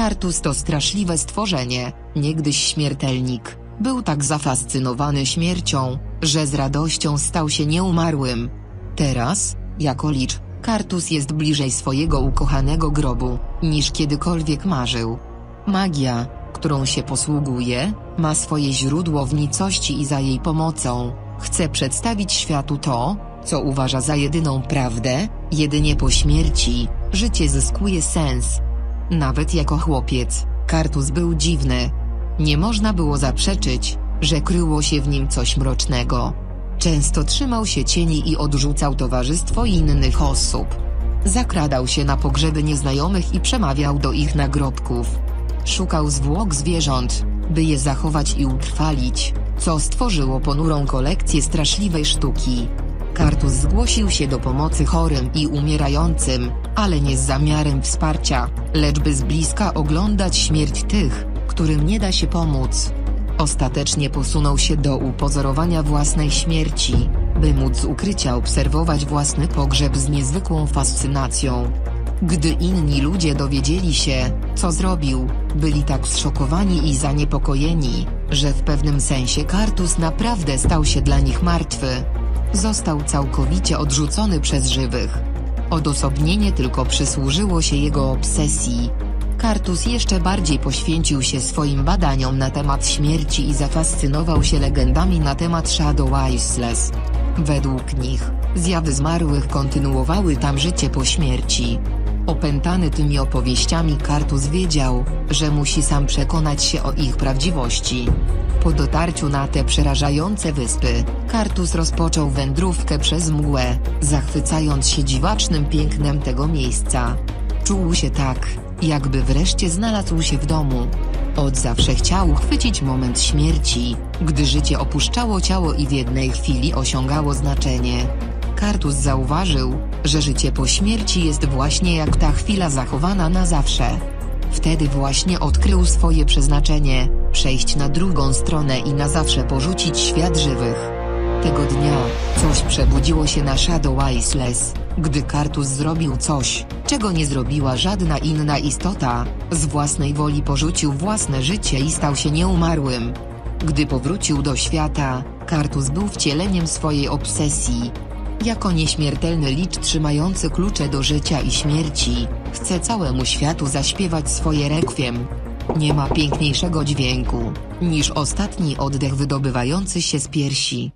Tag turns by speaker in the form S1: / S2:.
S1: Kartus to straszliwe stworzenie, niegdyś śmiertelnik. Był tak zafascynowany śmiercią, że z radością stał się nieumarłym. Teraz, jako licz, Kartus jest bliżej swojego ukochanego grobu, niż kiedykolwiek marzył. Magia, którą się posługuje, ma swoje źródło w nicości i za jej pomocą, chce przedstawić światu to, co uważa za jedyną prawdę, jedynie po śmierci, życie zyskuje sens. Nawet jako chłopiec, Kartus był dziwny. Nie można było zaprzeczyć, że kryło się w nim coś mrocznego. Często trzymał się cieni i odrzucał towarzystwo innych osób. Zakradał się na pogrzeby nieznajomych i przemawiał do ich nagrobków. Szukał zwłok zwierząt, by je zachować i utrwalić, co stworzyło ponurą kolekcję straszliwej sztuki. Kartus zgłosił się do pomocy chorym i umierającym, ale nie z zamiarem wsparcia, lecz by z bliska oglądać śmierć tych, którym nie da się pomóc. Ostatecznie posunął się do upozorowania własnej śmierci, by móc z ukrycia obserwować własny pogrzeb z niezwykłą fascynacją. Gdy inni ludzie dowiedzieli się, co zrobił, byli tak zszokowani i zaniepokojeni, że w pewnym sensie Kartus naprawdę stał się dla nich martwy. Został całkowicie odrzucony przez żywych. Odosobnienie tylko przysłużyło się jego obsesji. Kartus jeszcze bardziej poświęcił się swoim badaniom na temat śmierci i zafascynował się legendami na temat Shadow Isles. Według nich, zjawy zmarłych kontynuowały tam życie po śmierci. Opętany tymi opowieściami Kartus wiedział, że musi sam przekonać się o ich prawdziwości. Po dotarciu na te przerażające wyspy, Kartus rozpoczął wędrówkę przez mgłę, zachwycając się dziwacznym pięknem tego miejsca. Czuł się tak, jakby wreszcie znalazł się w domu. Od zawsze chciał chwycić moment śmierci, gdy życie opuszczało ciało i w jednej chwili osiągało znaczenie. Kartus zauważył, że życie po śmierci jest właśnie jak ta chwila zachowana na zawsze. Wtedy właśnie odkrył swoje przeznaczenie, przejść na drugą stronę i na zawsze porzucić świat żywych. Tego dnia, coś przebudziło się na Shadow Isles, gdy Kartus zrobił coś, czego nie zrobiła żadna inna istota, z własnej woli porzucił własne życie i stał się nieumarłym. Gdy powrócił do świata, Kartus był wcieleniem swojej obsesji. Jako nieśmiertelny licz trzymający klucze do życia i śmierci, chce całemu światu zaśpiewać swoje rekwiem. Nie ma piękniejszego dźwięku, niż ostatni oddech wydobywający się z piersi.